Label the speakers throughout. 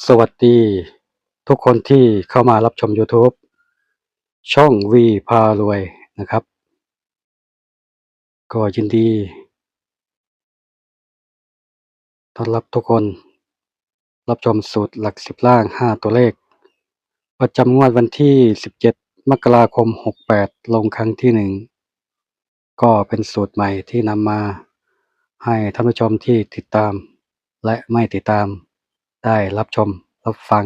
Speaker 1: สวัสดีทุกคนที่เข้ามารับชม YouTube ช่องวีพารวยนะครับ ก็ยินดีต้อนรับทุกคนรับชมสูตรหลักสิบล่างห้าตัวเลข ประจำงวดวันที่ 17 มกราคม 68 ลงครั้งที่หนึ่งก็เป็นสูตรใหม่ที่นำมาให้ท่านผู้ชมที่ติดตามและไม่ติดตาม ได้รับชมรับฟัง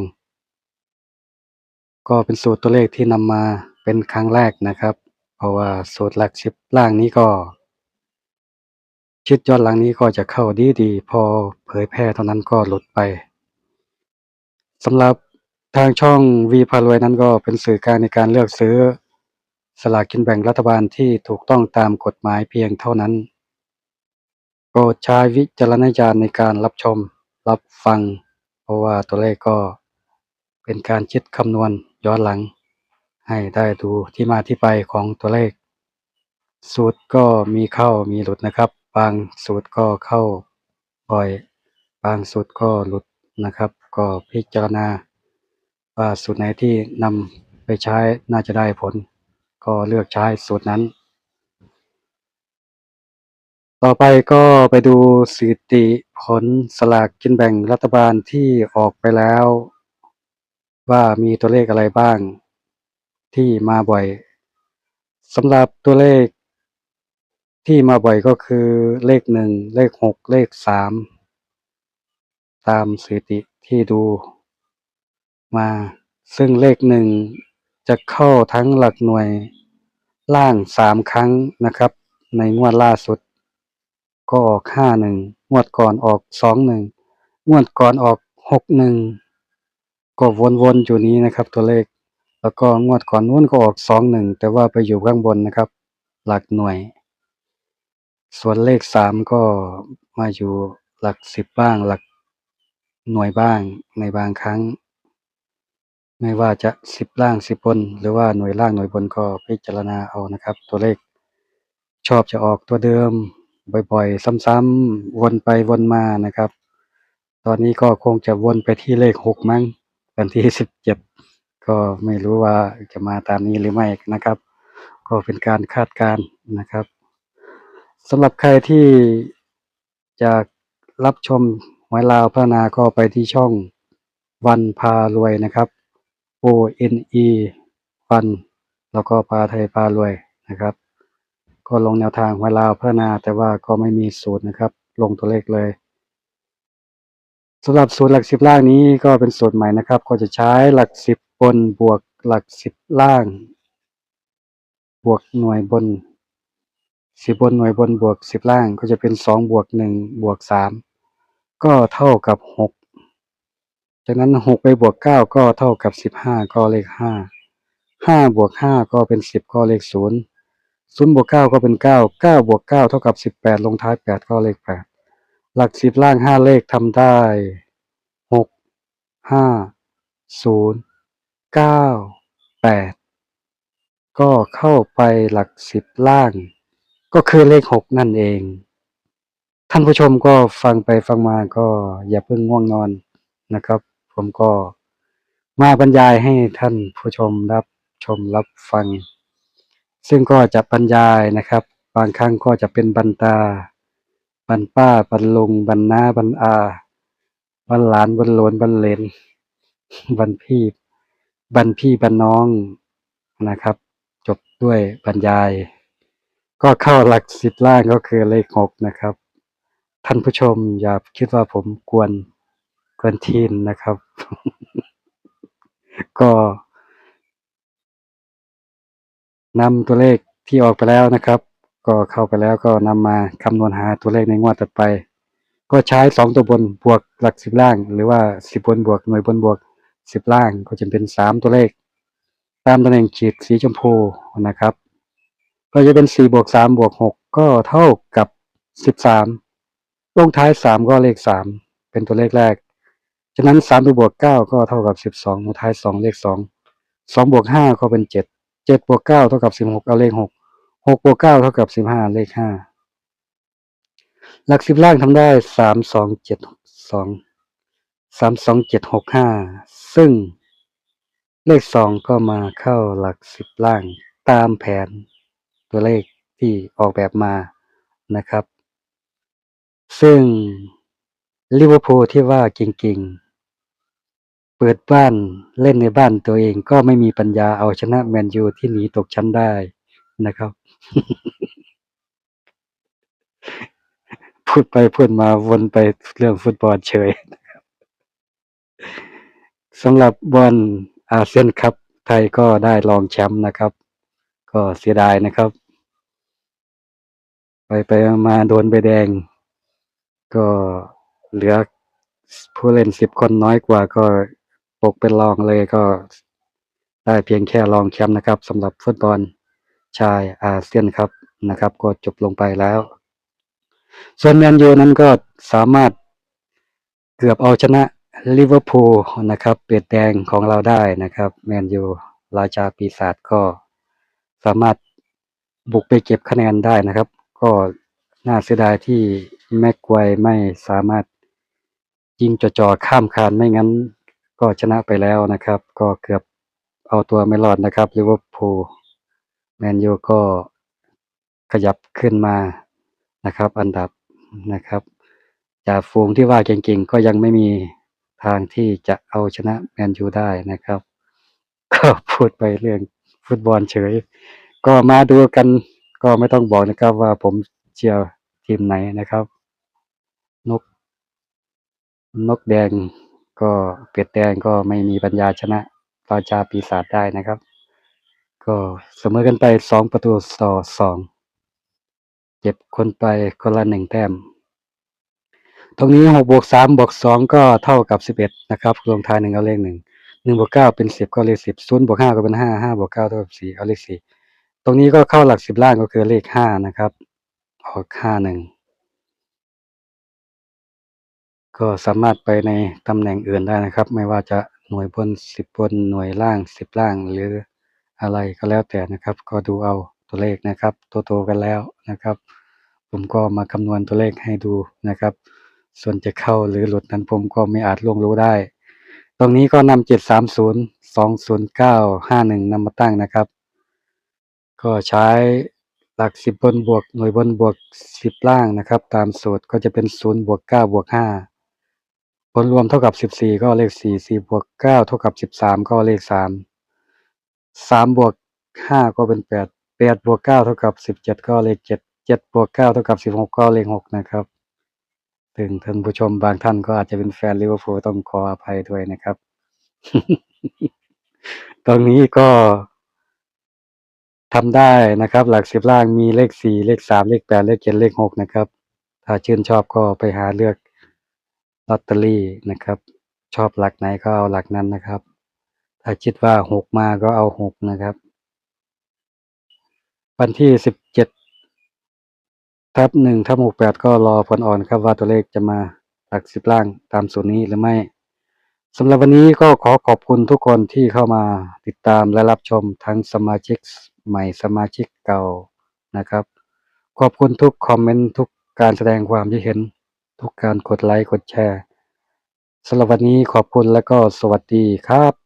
Speaker 1: ก็เป็นสูตรตัวเลขที่นำมาเป็นครั้งแรกนะครับ เพราะว่าสูตรหลักสิบล่างนี้ก็ ชิดยอนหลังนี้ก็จะเข้าดีดีพอเผยแพร่เท่านั้นก็หลุดไปสำหรับทางช่องวีพารวยนั้นก็เป็นสื่อกลางในการเลือกซื้อ สลากกินแบ่งรัฐบาลที่ถูกต้องตามกฎหมายเพียงเท่านั้นโปรดใช้วิจารณญาณในการรับชม รับฟัง เพราะว่าตัวเลขก็เป็นการคิดคำนวณย้อนหลัง ให้ได้ดูที่มาที่ไปของตัวเลข สูตรก็มีเข้ามีหลุดนะครับ บางสูตรก็เข้าบ่อย บางสูตรก็หลุดนะครับ ก็พิจารณา ว่าสูตรไหนที่นำไปใช้น่าจะได้ผล ก็เลือกใช้สูตรนั้น ต่อไปก็ไปดูสถิติ ผลสลากกินแบ่งรัฐบาลที่ออกไปแล้ว ว่ามีตัวเลขอะไรบ้าง ที่มาบ่อยสำหรับตัวเลข ที่มาบ่อยก็คือเลขหนึ่งเลขหกเลขสามตามสถิติที่ดูมา ซึ่งเลขหนึ่งจะเข้าทั้งหลักหน่วยล่างสามครั้งนะครับ ในงวดล่าสุด ก็ออกห้าหนึ่ง งวดก่อนออกสองหนึ่งงวดก่อนออกหกหนึ่งก็วนๆอยู่นี้นะครับ ตัวเลข แล้วก็งวดก่อนนู้นก็ออกสองหนึ่งแต่ว่าไปอยู่ข้างบนนะครับ หลักหน่วย ส่วนเลขสามก็มาอยู่หลักสิบบ้างหลักหน่วยบ้างในบางครั้ง ไม่ว่าจะสิบล่างสิบบน หรือว่าหน่วยล่างหน่วยบนก็พิจารณาเอานะครับ ตัวเลขชอบจะออกตัวเดิม บ่อยๆ ซ้ำๆวนไปวนมานะครับ ตอนนี้ก็คงจะวนไปที่เลขหกมั้งวันที่สิบเจ็ดก็ไม่รู้ว่าจะมาตามนี้หรือไม่นะครับ ก็เป็นการคาดการณ์นะครับสำหรับใครที่จะรับชมหวยลาวพัฒนาก็ไปที่ช่องวันพารวยนะครับ O N E วันแล้วก็พาไทยพารวยนะครับ ก็ลงแนวทางหวยลาวพัฒนาแต่ว่าก็ไม่มีสูตรนะครับ ลงตัวเลขเลยสำหรับสูตรหลักสิบล่างนี้ก็เป็นสูตรใหม่นะครับ ก็จะใช้หลักสิบบนบวกหลักสิบล่าง บวกหน่วยบนสิบบนหน่วยบนบวกสิบล่างก็จะเป็นสองบวกหนึ่งบวกสามก็เท่ากับหกจากนั้นหกไปบวกเก้าก็เท่ากับสิบห้าก็เลขห้าห้าบวกห้าก็เป็นสิบก็เลขศูนย์ ศูนย์บวกเก้าก็เป็นเก้าเก้าบวกเก้าเท่ากับสิบแปดลงท้ายแปดก็เลขแปดหลักสิบล่างห้าเลขทำได้หกห้าศูนย์เก้าแปดก็เข้าไปหลักสิบล่าง ก็คือเลขหกนั่นเอง ท่านผู้ชมก็ฟังไปฟังมาก็อย่าเพิ่งง่วงนอนนะครับ ผมก็มาบรรยายให้ท่านผู้ชมรับชมรับฟัง ซึ่งก็จะบรรยายนะครับ บางครั้งก็จะเป็นบรรตา บรรป้า บรรลุงบรรน้า บรรอา บรรหลาน บรรหลนบรรเลนบรรพี่ บรรพี่ บรรน้องนะครับ จบด้วยบรรยาย ก็เข้าหลักสิบล่างก็คือเลขหกนะครับ ท่านผู้ชมอย่าคิดว่าผมกวนกวนทีนนะครับ ก็ นำตัวเลขที่ออกไปแล้วนะครับ ก็เข้าไปแล้วก็นำมาคำนวณหาตัวเลขในงวดต่อไป ก็ใช้สองตัวบนบวกหลักสิบล่าง หรือว่าสิบบนบวกหน่วยบนบวกสิบล่างก็จะเป็นสามตัวเลข ตามตำแหน่งขีดสีชมพูนะครับ ก็จะเป็นสี่บวกสามบวกหกก็เท่ากับสิบสามลงท้ายสามก็เลขสามเป็นตัวเลขแรก ฉะนั้นสามไปบวกเก้าก็เท่ากับสิบสองลงท้ายสองเลขสองสองบวกห้าก็เป็นเจ็ด เจ็ดบวกเก้าเท่ากับสิบหกเอาเลขหกหกบวกเก้าเท่ากับสิบห้าเลขห้าหลักสิบล่างทำได้สามสองเจ็ดสองสามสองเจ็ดหกห้าซึ่งเลขสองก็มาเข้าหลักสิบล่างตามแผนตัวเลขที่ออกแบบมานะครับ ซึ่งลิเวอร์พูลที่ว่าเก่งๆ เปิดบ้านเล่นในบ้านตัวเองก็ไม่มีปัญญาเอาชนะแมนยูที่หนีตกชั้นได้นะครับ พูดไปพูดมาวนไปเรื่องฟุตบอลเฉยสำหรับบอลอาเซียนคัพไทยก็ได้รองแชมป์นะครับ ก็เสียดายนะครับ ไปไปมาโดนใบแดง ก็เหลือผู้เล่นสิบคนน้อยกว่าก็ ตกเป็นรองเลยก็ได้เพียงแค่รองแชมป์นะครับสำหรับฟุตบอลชายอาเซียนครับนะครับ ก็จบลงไปแล้ว ส่วนแมนยูนั้นก็สามารถเกือบเอาชนะลิเวอร์พูลนะครับเปียนแดงของเราได้นะครับ แมนยูราชาปีศาจก็สามารถบุกไปเก็บคะแนนได้นะครับ ก็น่าเสียดายที่แม็กไกวไม่สามารถยิงจ่อๆข้ามคานไม่งั้น ก็ชนะไปแล้วนะครับ ก็เกือบเอาตัวไม่รอดนะครับลิเวอร์พูลแมนยูก็ขยับขึ้นมานะครับ อันดับนะครับจากฝูงที่ว่าเก่งๆก็ยังไม่มีทางที่จะเอาชนะแมนยูได้นะครับ ก็พูดไปเรื่องฟุตบอลเฉย ก็มาดูกันก็ไม่ต้องบอกนะครับว่าผมเชียร์ทีมไหนนะครับ นก นกแดง ก็เป็ดแดงก็ไม่มีปัญญาชนะราชาปีศาจได้นะครับ ก็เสมอกันไปสองประตูต่อสองเก็บคนไปคนละหนึ่งแต้ม ตรงนี้หกบวกสามบวกสองก็เท่ากับสิบเอ็ดนะครับลงท้ายหนึ่งเอาเลขหนึ่งหนึ่งบวกเก้าเป็นสิบก็เลขสิบศูนย์บวกห้าก็เป็นห้าห้าบวกเก้าเท่ากับสี่เอาเลขสี่ตรงนี้ก็เข้าหลักสิบล่างก็คือเลขห้านะครับ ออกห้าหนึ่ง ก็สามารถไปในตำแหน่งอื่นได้นะครับ ไม่ว่าจะหน่วยบนสิบบนหน่วยล่างสิบล่าง หรืออะไรก็แล้วแต่นะครับ ก็ดูเอาตัวเลขนะครับ ตัวโตๆกันแล้วนะครับ ผมก็มาคำนวณตัวเลขให้ดูนะครับ ส่วนจะเข้าหรือหลุดนั้นผมก็ไม่อาจล่วงรู้ได้ ตรงนี้ก็นำเจ็ดสามศูนย์สองศูนย์เก้าห้าหนึ่งนำมาตั้งนะครับ ก็ใช้หลักสิบบนบวกหน่วยบนบวกสิบล่างนะครับ ตามสูตรก็จะเป็นศูนย์บวกเก้าบวกห้า ผลรวมเท่ากับสิบสี่ก็เลขสี่สี่บวกเก้าเท่ากับสิบสามก็เลขสามสามบวกห้าก็เป็นแปดแปดบวกเก้าเท่ากับสิบเจ็ดก็เลขเจ็ดเจ็ดบวกเก้าเท่ากับสิบหกก็เลขหกนะครับถึงท่านผู้ชมบางท่านก็อาจจะเป็นแฟนลิเวอร์พูลต้องขออภัยด้วยนะครับตรงนี้ก็ทำได้นะครับ หลักสิบล่างมีเลขสี่เลขสามเลขแปดเลขเจ็ดเลขหกนะครับ ถ้าชื่นชอบก็ไปหาเลือก ลอตเตอรี่นะครับ ชอบหลักไหนก็เอาหลักนั้นนะครับ ถ้าคิดว่าหกมาก็เอาหกนะครับ วันที่สิบเจ็ดทับหนึ่งทับหกแปดก็รอผลอ่อนครับว่าตัวเลขจะมาหลักสิบล่างตามสูตรนี้หรือไม่สำหรับวันนี้ก็ขอขอบคุณทุกคนที่เข้ามาติดตามและรับชมทั้งสมาชิกใหม่สมาชิกเก่านะครับ ขอบคุณทุกคอมเมนต์ทุกการแสดงความคิดเห็น ทุกการกดไลค์กดแชร์สำหรับวันนี้ขอบคุณและก็สวัสดีครับ